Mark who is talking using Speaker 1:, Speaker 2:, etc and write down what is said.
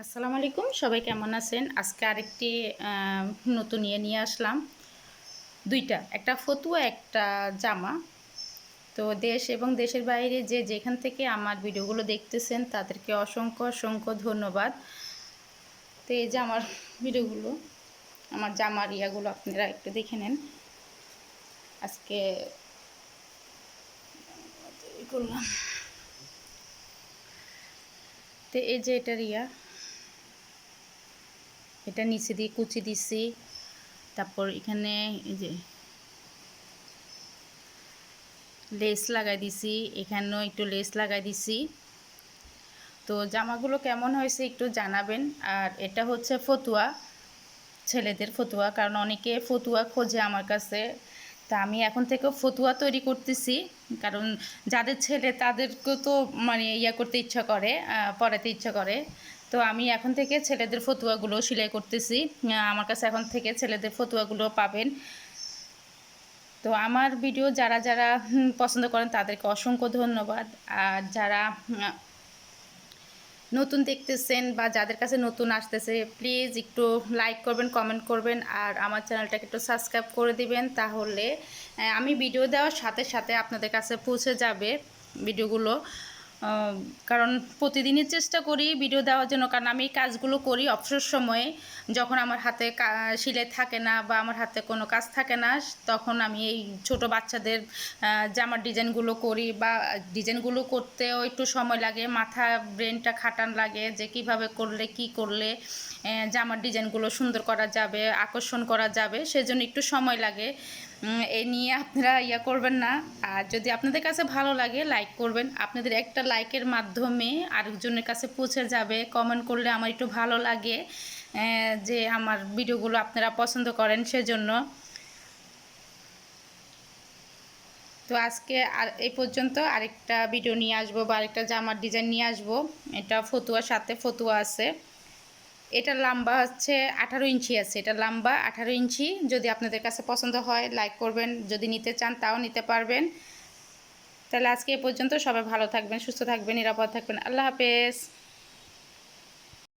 Speaker 1: আসসালামু আলাইকুম, সবাই কেমন আছেন? আজকে আরেকটি নতুন ইয়ে নিয়ে আসলাম। দুইটা, একটা ফতুয়া, একটা জামা। তো দেশ এবং দেশের বাইরে যে যেখান থেকে আমার ভিডিওগুলো দেখতেছেন, তাদেরকে অসংখ্য অসংখ্য ধন্যবাদ। তো এই যে আমার ভিডিওগুলো, আমার জামার ইয়াগুলো আপনারা একটু দেখে নেন। আজকে করলাম। তো এই যে এটার ইয়া এটা নিচে দিয়ে কুচি দিছি। তারপর এখানে এই যে লেস লাগাই দিছি, এখানেও একটু লেস লাগাই দিছি। তো জামাগুলো কেমন হয়েছে একটু জানাবেন। আর এটা হচ্ছে ফতুয়া, ছেলেদের ফতুয়া, কারণ অনেকে ফতুয়া খোঁজে আমার কাছে। তা আমি এখন থেকে ফতুয়া তৈরি করতেছি, কারণ যাদের ছেলে তাদেরকেও তো মানে ইয়া করতে ইচ্ছা করে পড়াতে ইচ্ছা করে। তো আমি এখন থেকে ছেলেদের ফতুয়াগুলো সেলাই করতেছি। আমার কাছে এখন থেকে ছেলেদের ফতুয়াগুলো পাবেন। তো আমার ভিডিও যারা যারা পছন্দ করেন তাদেরকে অসংখ্য ধন্যবাদ। আর যারা নতুন দেখতেছেন বা যাদের কাছে নতুন আসতেছে প্লিজ একটু লাইক করবেন কমেন্ট করবেন আর আমার চ্যানেলটাকে একটু সাবস্ক্রাইব করে দিবেন তাহলে আমি ভিডিও দেওয়ার সাথে সাথে আপনাদের কাছে পৌঁছে যাবে ভিডিওগুলো। কারণ প্রতিদিনই চেষ্টা করি ভিডিও দেওয়ার জন্য। কারণ আমি এই কাজগুলো করি অবসর সময়ে। যখন আমার হাতে সিলাই থাকে না বা আমার হাতে কোনো কাজ থাকে না, তখন আমি এই ছোট বাচ্চাদের জামার ডিজাইনগুলো করি বা ডিজাইনগুলো করতেও একটু সময় লাগে। মাথা ব্রেনটা খাটান লাগে যে কীভাবে করলে, কি করলে জামার ডিজাইনগুলো সুন্দর করা যাবে, আকর্ষণ করা যাবে, সেজন্য একটু সময় লাগে। এই নিয়ে আপনারা ইয়া করবেন না। আর যদি আপনাদের কাছে ভালো লাগে লাইক করবেন। আপনাদের একটা লাইকের মাধ্যমে আরেকজনের কাছে পৌঁছে যাবে। কমেন্ট করলে আমার একটু ভালো লাগে যে আমার ভিডিওগুলো আপনারা পছন্দ করেন সেজন্য। তো আজকে আর এই পর্যন্ত আরেকটা ভিডিও নিয়ে আসব বা আরেকটা জামার ডিজাইন নিয়ে আসব। এটা ফতুয়ার সাথে ফতুয়া আছে। এটা লম্বা হচ্ছে আঠারো ইঞ্চি আছে। এটা লম্বা আঠারো ইঞ্চি। যদি আপনাদের কাছে পছন্দ হয় লাইক করবেন। যদি নিতে চান, তাও নিতে পারবেন। তাহলে আজকে এ পর্যন্ত সবাই ভালো থাকবেন, সুস্থ থাকবেন, নিরাপদ থাকবেন। আল্লাহ হাফেজ।